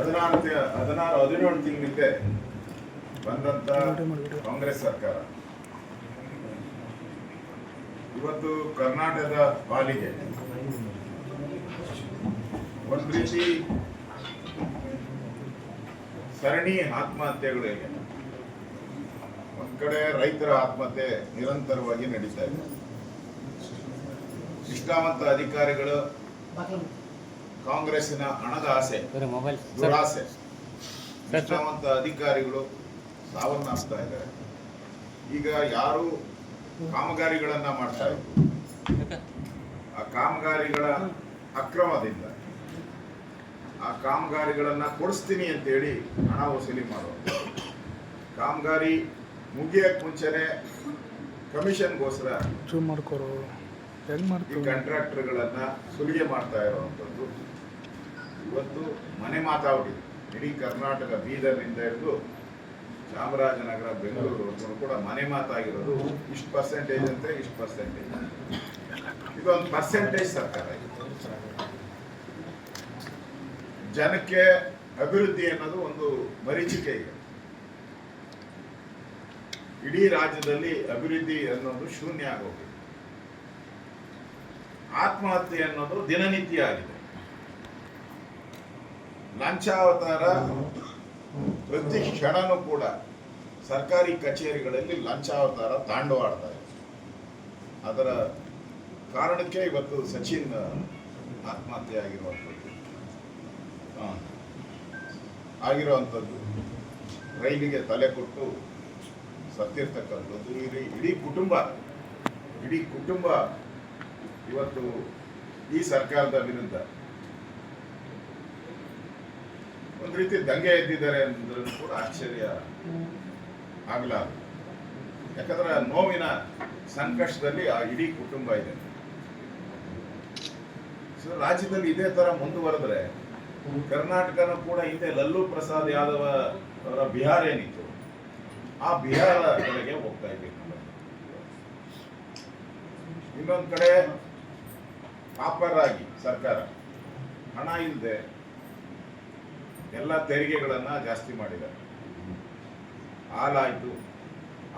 ಹದಿನಾರು ಹದಿನಾರು, ಹದಿನೇಳು ತಿಂಗಳಿಗೆ ಬಂದಂತ ಕಾಂಗ್ರೆಸ್ ಸರ್ಕಾರ. ಇವತ್ತು ಕರ್ನಾಟಕದ ಪಾಲಿಗೆ ಒಂದು ರೀತಿ ಸರಣಿ ಆತ್ಮಹತ್ಯೆಗಳಿಗೆ ಒಂದ್ ಕಡೆ ರೈತರ ಆತ್ಮಹತ್ಯೆ ನಿರಂತರವಾಗಿ ನಡೀತಾ ಇದೆ. ನಿಷ್ಠಾವಂತ ಅಧಿಕಾರಿಗಳು ಕಾಂಗ್ರೆಸ್ಸಿನ ಹಣದ ಆಸೆ ದುರಾಸೆ. ನಿಷ್ಠಾವಂತ ಅಧಿಕಾರಿಗಳು ಸಾವನ್ನಾಸ್ತಾ ಇದ್ದಾರೆ. ಈಗ ಯಾರು ಕಾಮಗಾರಿಗಳನ್ನ ಮಾಡ್ತಾ ಇದ್ರು? ಆ ಕಾಮಗಾರಿಗಳ ಅಕ್ರಮದಿಂದ. ಆ ಕಾಮಗಾರಿಗಳನ್ನ ಕೊಡಿಸ್ತೀನಿ ಅಂತೇಳಿ ಹಣ ವಸೂಲಿ ಮಾಡೋದು ಕಾಮಗಾರಿ ಮುಗಿಯಕ್ ಮುಂಚೆನೆ ಕಮಿಷನ್ಗೋಸ್ಕರ ಈ ಕಾಂಟ್ರಾಕ್ಟರ್ಗಳನ್ನ ಸುಲಿಗೆ ಮಾಡ್ತಾ ಇರುವಂಥದ್ದು ಇವತ್ತು ಮನೆ ಮಾತಾವಡಿ ಇಡೀ ಕರ್ನಾಟಕ ಬೀದರ್ನಿಂದ ಹಿಡಿದು ಚಾಮರಾಜನಗರ, ಬೆಂಗಳೂರು ಕೂಡ ಮನೆ ಮಾತಾಗಿರೋದು ಇಷ್ಟು ಪರ್ಸೆಂಟೇಜ್ ಅಂತ, ಇಷ್ಟು ಪರ್ಸೆಂಟೇಜ್ ಇದೊಂದು ಪರ್ಸೆಂಟೇಜ್ ಸರ್ಕಾರ ಜನಕ್ಕೆ ಅಭಿವೃದ್ಧಿ ಅನ್ನೋದು ಒಂದು ಮರೀಚಿಕೆ ಇದೆ ಇಡೀ ರಾಜ್ಯದಲ್ಲಿ ಅಭಿವೃದ್ಧಿ ಅನ್ನೋದು ಶೂನ್ಯ ಆಗೋಗಿದೆ. ಆತ್ಮಹತ್ಯೆ ಅನ್ನೋದು ದಿನನಿತ್ಯ ಆಗಿದೆ. ಲಂಚಾವತಾರ ಪ್ರತಿ ಕ್ಷಣನೂ ಕೂಡ ಸರ್ಕಾರಿ ಕಚೇರಿಗಳಲ್ಲಿ ಲಂಚಾವತಾರ ತಾಂಡವಾಡ್ತಾ ಇದೆ. ಅದರ ಕಾರಣಕ್ಕೆ ಇವತ್ತು ಸಚಿನ್ ಆತ್ಮಹತ್ಯೆ ಆಗಿರುವಂಥದ್ದು ಆಗಿರುವಂಥದ್ದು. ರೈಲಿಗೆ ತಲೆ ಕೊಟ್ಟು ಸತ್ತಿರ್ತಕ್ಕಂಥದ್ದು. ಇಡೀ ಇಡೀ ಕುಟುಂಬ ಇಡೀ ಕುಟುಂಬ ಇವತ್ತು ಈ ಸರ್ಕಾರದ ವಿರುದ್ಧ ಒಂದು ರೀತಿ ದಂಗೆ ಎದ್ದಿದ್ದಾರೆ ಅಂದ್ರೂ ಕೂಡ ಆಶ್ಚರ್ಯ ಆಗಲಾರದು ಯಾಕಂದ್ರೆ ನೋವಿನ ಸಂಕಷ್ಟದಲ್ಲಿ ಆ ಇಡೀ ಕುಟುಂಬ ಇದೆ. ಸೊ ರಾಜ್ಯದಲ್ಲಿ ಇದೇ ತರ ಮುಂದುವರೆದ್ರೆ ಕರ್ನಾಟಕನೂ ಕೂಡ ಹಿಂದೆ ಲಲ್ಲೂ ಪ್ರಸಾದ್ ಯಾದವ ಅವರ ಬಿಹಾರ ಏನಿತ್ತು, ಆ ಬಿಹಾರ ಕಡೆಗೆ ಹೋಗ್ತಾ ಇದ್ದೀವಿ ಇನ್ನೊಂದ್ ಕಡೆ ಪಾಪರ್ ಆಗಿ ಸರ್ಕಾರ. ಹಣ ಇಲ್ಲದೆ ಎಲ್ಲ ತೆರಿಗೆಗಳನ್ನು ಜಾಸ್ತಿ ಮಾಡಿದ್ದಾರೆ. ಹಾಲಾಯಿತು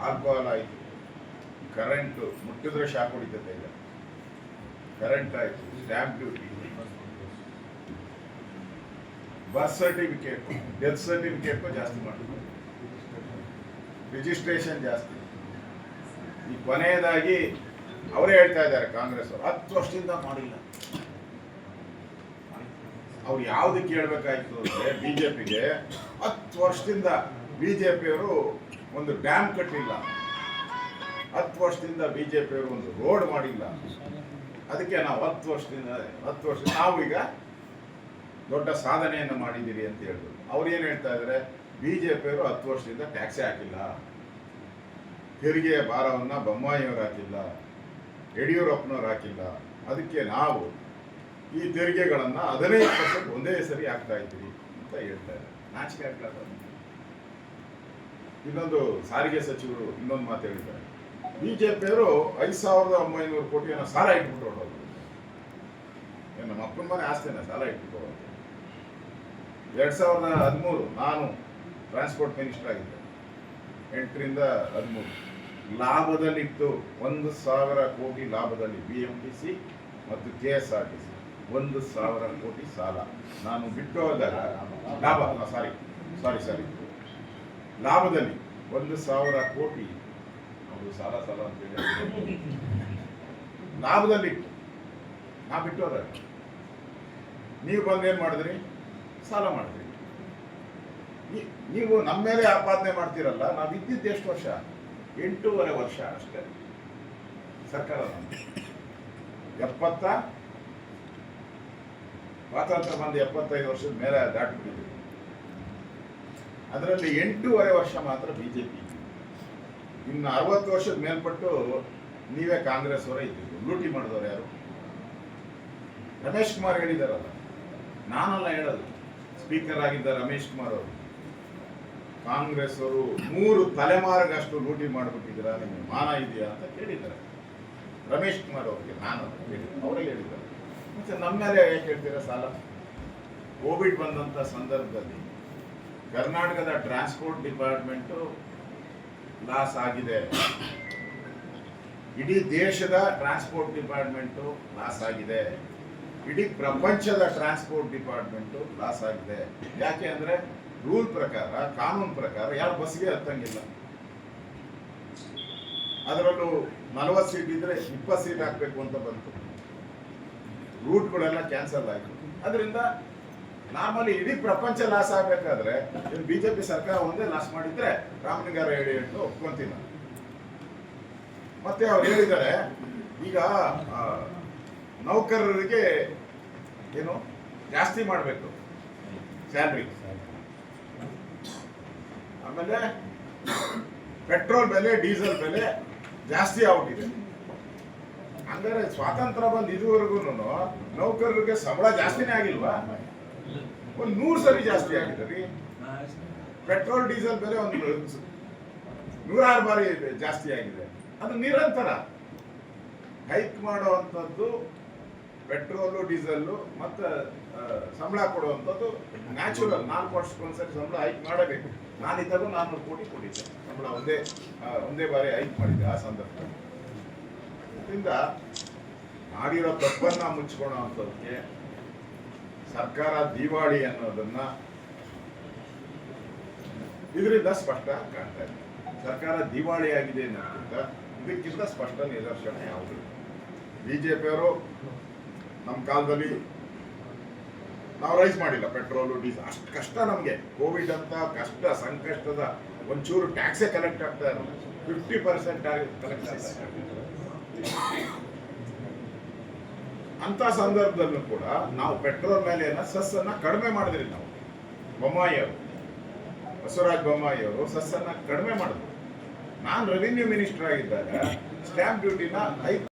ಆಲ್ಕೋಹಾಲ್ ಆಯಿತು ಕರೆಂಟ್ ಮುಟ್ಟಿದ್ರೆ ಶಾಕ್ ಹೊಡಿತೈತೆ ಈಗ. ಕರೆಂಟ್ ಆಯ್ತು stamp duty birth certificate death certificate ಜಾಸ್ತಿ ಮಾಡಿದ್ರು. ರಿಜಿಸ್ಟ್ರೇಷನ್ ಜಾಸ್ತಿ. ಈ ಕೊನೆಯದಾಗಿ, ಅವರೇ ಹೇಳ್ತಾ ಇದ್ದಾರೆ, ಕಾಂಗ್ರೆಸ್ ಅವರು. ಹತ್ತು ವರ್ಷದಿಂದ ಮಾಡಿಲ್ಲ. ಅವ್ರು ಯಾವ್ದಕ್ಕೆ ಹೇಳ್ಬೇಕಾಯ್ತು ಅಂದ್ರೆ ಬಿಜೆಪಿಗೆ ಹತ್ತು ವರ್ಷದಿಂದ ಬಿಜೆಪಿಯವರು ಒಂದು ಡ್ಯಾಮ್ ಕಟ್ಟಿಲ್ಲ. ಹತ್ತು ವರ್ಷದಿಂದ ಬಿಜೆಪಿಯವರು ಒಂದು ರೋಡ್ ಮಾಡಿಲ್ಲ. ಅದಕ್ಕೆ ನಾವು ಹತ್ತು ವರ್ಷದಿಂದ, ಹತ್ತು ವರ್ಷ, ನಾವು ಈಗ ದೊಡ್ಡ ಸಾಧನೆಯನ್ನು ಮಾಡಿದ್ದೀರಿ ಅಂತ ಹೇಳಿದ್ರು ಅವ್ರು ಏನು ಹೇಳ್ತಾ ಇದ್ದಾರೆ ಬಿಜೆಪಿಯವರು ಹತ್ತು ವರ್ಷದಿಂದ ಟ್ಯಾಕ್ಸಿ ಹಾಕಿಲ್ಲ. ತೆರಿಗೆಯ ಭಾರವನ್ನು ಬೊಮ್ಮಾಯಿಯವರು ಹಾಕಿಲ್ಲ. ಯಡಿಯೂರಪ್ಪನವ್ರು ಹಾಕಿಲ್ಲ. ಅದಕ್ಕೆ ನಾವು ಈ ತೆರಿಗೆಗಳನ್ನ ಅದನ್ನೇ ಪರ್ಸೆಂಟ್ ಒಂದೇ ಸರಿ ಹಾಕ್ತಾ ಇದ್ರಿ ಅಂತ ಹೇಳ್ತಾರೆ ನಾಚಿಕೆ ಆಗ್ತಾ ಇನ್ನೊಂದು ಸಾರಿಗೆ ಸಚಿವರು ಇನ್ನೊಂದು ಮಾತು ಹೇಳಿದ್ದಾರೆ. ಬಿಜೆಪಿಯವರು ಐದು ಸಾವಿರದ ಒಂಬೈನೂರು ಕೋಟಿಯನ್ನು ಸಾಲ ಇಟ್ಬಿಟ್ಟು ಹೊರಡೋದು ನಮ್ಮ ಅಪ್ಪನ ಮನೆ ಆಸ್ತಿನ ಸಾಲ ಇಟ್ಬಿಟ್ಟು ಹೊರಡೋದು ಎರಡ್ ಸಾವಿರದ ಹದಿಮೂರು ನಾನು ಟ್ರಾನ್ಸ್ಪೋರ್ಟ್ ಮಿನಿಸ್ಟರ್ ಆಗಿದ್ದೆ. ಎಂಟರಿಂದ ಹದಿಮೂರು. ಲಾಭದಲ್ಲಿತ್ತು ಒಂದು ಸಾವಿರ ಕೋಟಿ ಲಾಭದಲ್ಲಿ ಬಿ ಎಂ ಟಿ ಸಿ ಮತ್ತು K S R T C ಒಂದು ಸಾವಿರ ಕೋಟಿ ಸಾಲ. ನಾನು ಬಿಟ್ಟು ಹೋದಾಗ ಲಾಭ ಸಾರಿ ಸಾರಿ ಸಾರಿ ಲಾಭದಲ್ಲಿ ಒಂದು ಸಾವಿರ ಕೋಟಿ. ಅವರು ಸಾಲ ಸಾಲ ಅಂತೇಳಿ ಲಾಭದಲ್ಲಿ ನಾ ಬಿಟ್ಟು ನೀವು ಬಂದು ಏನು ಮಾಡಿದ್ರಿ? ಸಾಲ ಮಾಡಿದ್ರಿ. ನೀವು ನಮ್ಮ ಮೇಲೆ ಆಪಾದನೆ ಮಾಡ್ತೀರಲ್ಲ, ನಾವು ಇದ್ದಿದ್ದು ಎಷ್ಟು ವರ್ಷ? ಎಂಟೂವರೆ ವರ್ಷ ಅಷ್ಟೇ. ಸರ್ಕಾರ. ಎಪ್ಪತ್ತ ಸ್ವಾತಂತ್ರ್ಯ ಬಂದು ಎಪ್ಪತ್ತೈದು ವರ್ಷದ ಮೇಲೆ ದಾಟಿಬಿಟ್ಟಿದೆ. ಅದರಲ್ಲಿ ಎಂಟೂವರೆ ವರ್ಷ ಮಾತ್ರ ಬಿಜೆಪಿ. ಇನ್ನು ಅರವತ್ತು ವರ್ಷದ ಮೇಲ್ಪಟ್ಟು ನೀವೇ ಕಾಂಗ್ರೆಸ್ ಅವರೇ ಇದ್ದಿದ್ದು ಲೂಟಿ ಮಾಡಿದವರು ಯಾರು? ರಮೇಶ್ ಕುಮಾರ್ ಹೇಳಿದಾರಲ್ಲ ನಾನಲ್ಲ ಹೇಳೋದು. ಸ್ಪೀಕರ್ ಆಗಿದ್ದ ರಮೇಶ್ ಕುಮಾರ್ ಅವರು. ಕಾಂಗ್ರೆಸ್ ಅವರು ಮೂರು ತಲೆಮಾರಿಗಷ್ಟು ಲೂಟಿ ಮಾಡಿಬಿಟ್ಟಿದ್ದೀರಾ? ನಿಮಗೆ ಮಾನ ಇದೆಯಾ ಅಂತ ಕೇಳಿದ್ದಾರೆ. ರಮೇಶ್ ಕುಮಾರ್ ಅವರಿಗೆ ನಾನು ಅವರೇ ಹೇಳಿದ್ದಾರೆ. ಮತ್ತೆ ನಮ್ಮ ಮೇಲೆ ಯಾಕೆ ಹೇಳ್ತೀರಾ ಸಾಲ? ಕೋವಿಡ್ ಬಂದಂಥ ಸಂದರ್ಭದಲ್ಲಿ ಕರ್ನಾಟಕದ ಟ್ರಾನ್ಸ್ಪೋರ್ಟ್ ಡಿಪಾರ್ಟ್ಮೆಂಟು ಲಾಸ್ ಆಗಿದೆ. ಇಡೀ ದೇಶದ ಟ್ರಾನ್ಸ್ಪೋರ್ಟ್ ಡಿಪಾರ್ಟ್ಮೆಂಟು ಲಾಸ್ ಆಗಿದೆ. ಇಡೀ ಪ್ರಪಂಚದ ಟ್ರಾನ್ಸ್ಪೋರ್ಟ್ ಡಿಪಾರ್ಟ್ಮೆಂಟು ಲಾಸ್ ಆಗಿದೆ. ಯಾಕೆ ಅಂದರೆ ರೂಲ್ ಪ್ರಕಾರ, ಕಾನೂನು ಪ್ರಕಾರ ಯಾರು ಬಸ್ಗೆ ಹತ್ತಂಗಿಲ್ಲ. ಅದರಲ್ಲೂ ನಲವತ್ತು ಸೀಟ್ ಇದ್ರೆ ಇಪ್ಪತ್ತು ಸೀಟ್ ಹಾಕಬೇಕು ಅಂತ ಬಂತು. ರೂಟ್ಗಳೆಲ್ಲ ಕ್ಯಾನ್ಸಲ್ ಆಯ್ತು. ಅದರಿಂದ ನಾರ್ಮಲಿ ಇಡೀ ಪ್ರಪಂಚ ಲಾಸ್ ಜೆ ಬಿಜೆಪಿ ಸರ್ಕಾರ ಒಂದೇ ಲಾಸ್ ಮಾಡಿದ್ರೆ ರಾಮಲಿಂಗಾರ ಹೇಳಿ ಅಂತ ಒಪ್ಕೊಂತೀನಿ. ಮತ್ತೆ ಅವ್ರು ಹೇಳಿದ್ದಾರೆ, ಈಗ ನೌಕರರಿಗೆ ಏನು ಜಾಸ್ತಿ ಮಾಡಬೇಕು, ಸ್ಯಾಲ್ರಿ. ಆಮೇಲೆ ಪೆಟ್ರೋಲ್ ಬೆಲೆ, ಡೀಸೆಲ್ ಬೆಲೆ ಜಾಸ್ತಿ ಆಗ್ಬಿಟ್ಟಿದೆ ಹಂಗಾರೆ ಸ್ವಾತಂತ್ರ್ಯ ಬಂದ್ ಇದುವರೆಗೂ ನೌಕರರಿಗೆ ಸಂಬಳ ಜಾಸ್ತಿನೇ ಆಗಿಲ್ವಾ? ಒಂದು ನೂರು ಸರಿ ಜಾಸ್ತಿ ಆಗಿದೆ ರೀ ಪೆಟ್ರೋಲ್, ಡೀಸೆಲ್ ಬೆಲೆ ಒಂದು ನೂರಾರು ಬಾರಿ ಜಾಸ್ತಿ ಆಗಿದೆ. ಅದು ನಿರಂತರ. ಹೈಕ್ ಮಾಡುವಂಥದ್ದು ಪೆಟ್ರೋಲು, ಡೀಸೆಲ್ಲು ಮತ್ತು ಸಂಬಳ ಕೊಡುವಂಥದ್ದು ನ್ಯಾಚುರಲ್. ನಾಲ್ಕು ವರ್ಷಕ್ಕೊಂದ್ಸರಿ ಸಂಬಳ ಹೈಕ್ ಮಾಡಬೇಕು. ನಾನಿದ್ದಾಗ ನಾನ್ನೂರು ಕೋಟಿ ಕೊಟ್ಟಿದ್ದೆ. ಸಂಬಳ ಒಂದೇ ಒಂದೇ ಬಾರಿ ಹೈಕ್ ಮಾಡಿದ್ದೆ ಆ ಸಂದರ್ಭದಲ್ಲಿ. ಇದರಿಂದ ಮಾಡಿರೋ ತಪ್ಪನ್ನ ಮುಚ್ಕೊಳ್ಳೋವಂಥದ್ದಕ್ಕೆ ಸರ್ಕಾರ ದಿವಾಳಿ ಅನ್ನೋದನ್ನ ಇದರಿಂದ ಸ್ಪಷ್ಟ ಕಾಣ್ತಾ ಇದೆ. ಸರ್ಕಾರ ದಿವಾಳಿ ಆಗಿದೆ ಅನ್ನೋದಕ್ಕಿಂತ ಇದಕ್ಕಿಂತ ಸ್ಪಷ್ಟ ನಿದರ್ಶನ ಯಾವುದು? ಬಿಜೆಪಿಯವರು ನಮ್ಮ ಕಾಲದಲ್ಲಿ ನಾವು ರೈಸ್ ಮಾಡಿಲ್ಲ ಪೆಟ್ರೋಲು, ಡೀಸೆಲ್. ಅಷ್ಟು ಕಷ್ಟ ನಮಗೆ. ಕೋವಿಡ್ ಅಂತ ಕಷ್ಟ, ಸಂಕಷ್ಟದ ಒಂಚೂರು ಟ್ಯಾಕ್ಸೇ ಕಲೆಕ್ಟ್ ಆಗ್ತಾ ಇರಲ್ಲ ಫಿಫ್ಟಿ ಪರ್ಸೆಂಟ್ ಕಲೆಕ್ಟ್ ಆಗ್ತಾ ಅಂತ ಸಂದರ್ಭದಲ್ಲೂ ಕೂಡ ನಾವು ಪೆಟ್ರೋಲ್ ಮೇಲೆ ಸಸ್ಸನ್ನ ಕಡಿಮೆ ಮಾಡಿದ್ರಿ ನಾವು. ಬೊಮ್ಮಾಯಿಯವರು ಬೊಮ್ಮಾಯಿ ಅವರು ಸಸ್ಸನ್ನ ಕಡಿಮೆ ಮಾಡಿದ್ರು. ನಾನು ರೆವಿನ್ಯೂ ಮಿನಿಸ್ಟರ್ ಆಗಿದ್ದಾಗ ಸ್ಟ್ಯಾಂಪ್ ಡ್ಯೂಟಿನ ಐದು